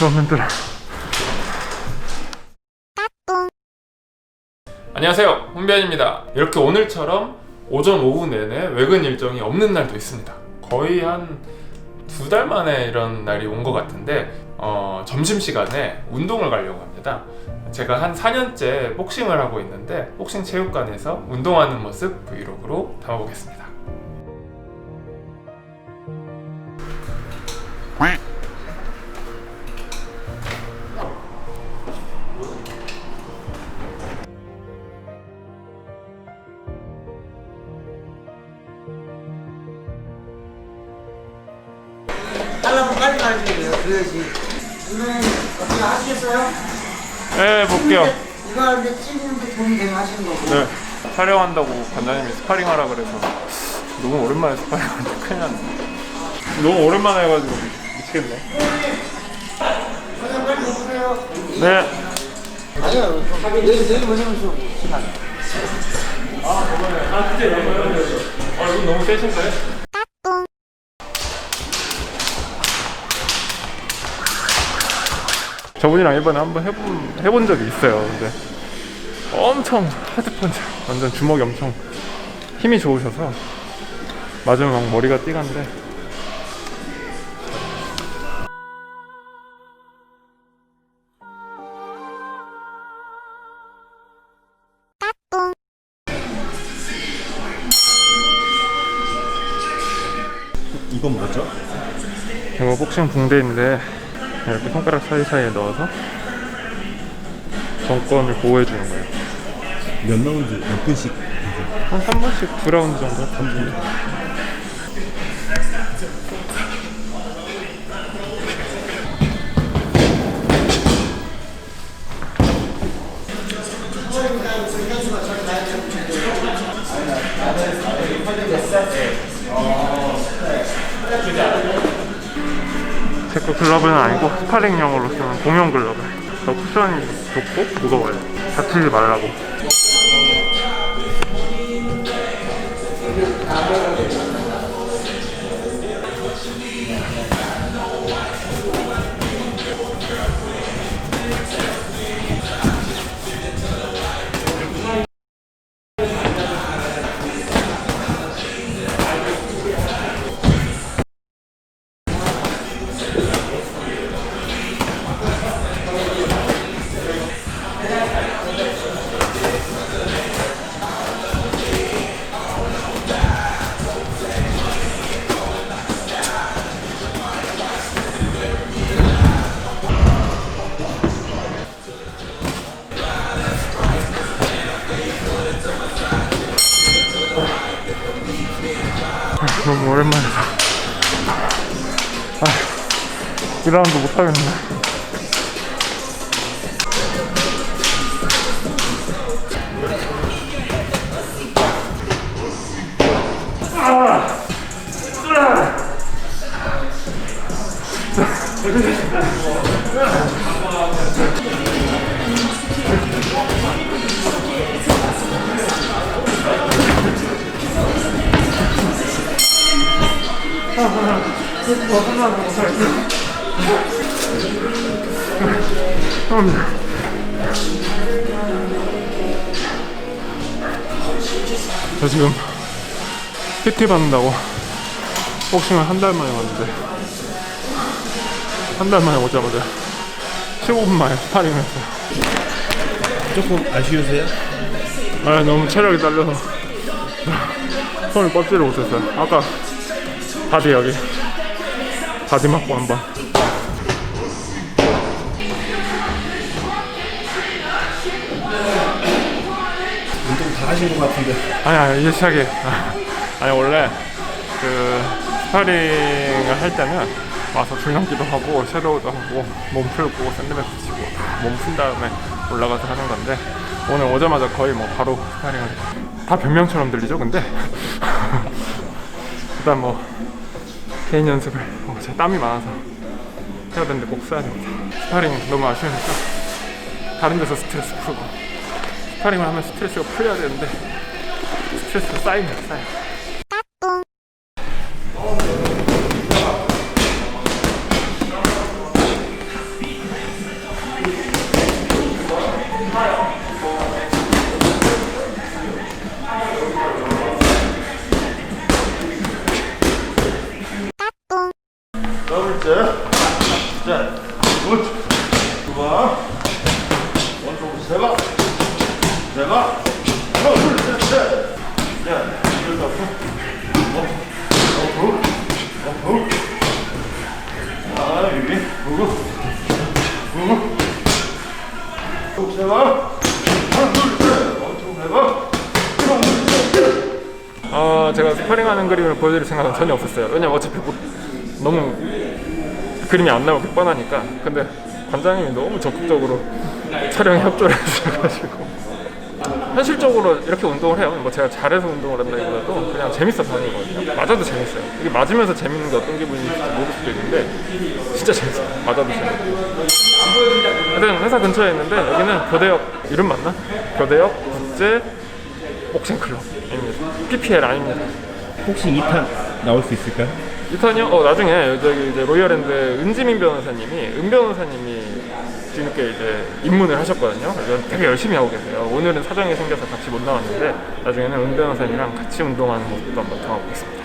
너무 힘들어. 안녕하세요. 훈변입니다. 이렇게 오늘처럼 오전 오후 내내 외근 일정이 없는 날도 있습니다. 거의 한 두 달 만에 이런 날이 온 것 같은데 어, 점심시간에 운동을 가려고 합니다. 제가 한 4년째 복싱을 하고 있는데 복싱 체육관에서 운동하는 모습 브이로그로 담아보겠습니다. 하려면 빨리 돼요. 그래야지. 오늘 어떻게 하시겠어요? 네, 볼게요. 이거 하는데 찍는데 도움이 되면 하시는 거고. 네. 촬영한다고 관장님이 스파링 하라 그래서 너무 오랜만에 스파링 하는데 큰일 났네. 너무 오랜만에 해가지고 미치겠네. 그냥 빨리 오세요. 네. 아니요. 내일, 내일 뭐냐면 좀 시간. 아, 이거요? 아, 이거 너무 세신데? 저분이랑 이번에 한번 해본, 해본 적이 있어요. 근데 엄청 하드펀치, 완전 주먹이 엄청 힘이 좋으셔서 맞으면 막 머리가 띠간데 이건 뭐죠? 이거 복싱 붕대인데 이렇게 손가락 사이사이에 넣어서 정권을 보호해 주는 거예요. 몇 라운드 몇 분씩 한 3분씩 2라운드 정도? 3분? 제거 글러브는 아니고 스파링용으로 쓰는 공용 글러브. 더 쿠션이 좋고 무거워요. 다치지 말라고. 너무 오랜만이다. 아, 2라운드 못하겠네. 저 지금 PT 받는다고 복싱을 한 달 만에 왔는데 한 달 만에 오자마자 15분 만에 스파링을 했어요. 조금 아쉬우세요? 아 너무 체력이 딸려서 손을 뻗지를 못했어요. 아까 바디 여기 바디 맞고 한번. 운동 다 하신 것 같은데. 아니 아니 이제 시작이에요 아, 아니 원래 그 스파링을 할 때는 와서 줄넘기도 하고 섀도우도 하고 몸 풀고 샌드백스 치고 몸 푼 다음에 올라가서 하는 건데 오늘 오자마자 거의 뭐 바로 스파링을 다 변명처럼 들리죠 근데? 일단 뭐 개인 연습을. 뭐제 땀이 많아서 해야 되는데 꼭 써야 됩니다. 스파링 너무 아쉬우니까 다른 데서 스트레스 풀고 스파링을 하면 스트레스가 풀려야 되는데 스트레스 쌓이네요 쌓여 하나, 둘, 셋, 셋. 자, 이걸 덮고. 어, 어, 어, 어. 아, 여기. 구구. 구구. 쭉세 번. 하나, 둘, 셋. 원쪽 네 번. 이동, 셋. 어, 제가 스파링하는 그림을 보여드릴 생각은 전혀 없었어요. 왜냐면 어차피 뭐, 너무 그림이 안 나오기 뻔하니까. 근데 관장님이 너무 적극적으로 촬영에 협조를 해주셔가지고 현실적으로 이렇게 운동을 해요. 뭐 제가 잘해서 운동을 한다기보다도 그냥 재밌어서 하는 거거든요. 맞아도 재밌어요. 이게 맞으면서 재밌는 게 어떤 기분인지 모를 수도 있는데 진짜 재밌어요. 맞아도 재밌고. 하여튼 회사 근처에 있는데 여기는 교대역 이름 맞나? 교대역 국제 복싱 클럽입니다. PPL 아닙니다. 혹시 2탄 나올 수 있을까요? 이탄이요? 어 나중에 저기 이제 로열랜드 은지민 변호사님이 은 변호사님이 뒤늦게 이제 입문을 하셨거든요. 그래서 되게 열심히 하고 계세요. 오늘은 사정이 생겨서 같이 못 나왔는데 나중에는 은 변호사님이랑 같이 운동하는 모습도 한번 있습니다.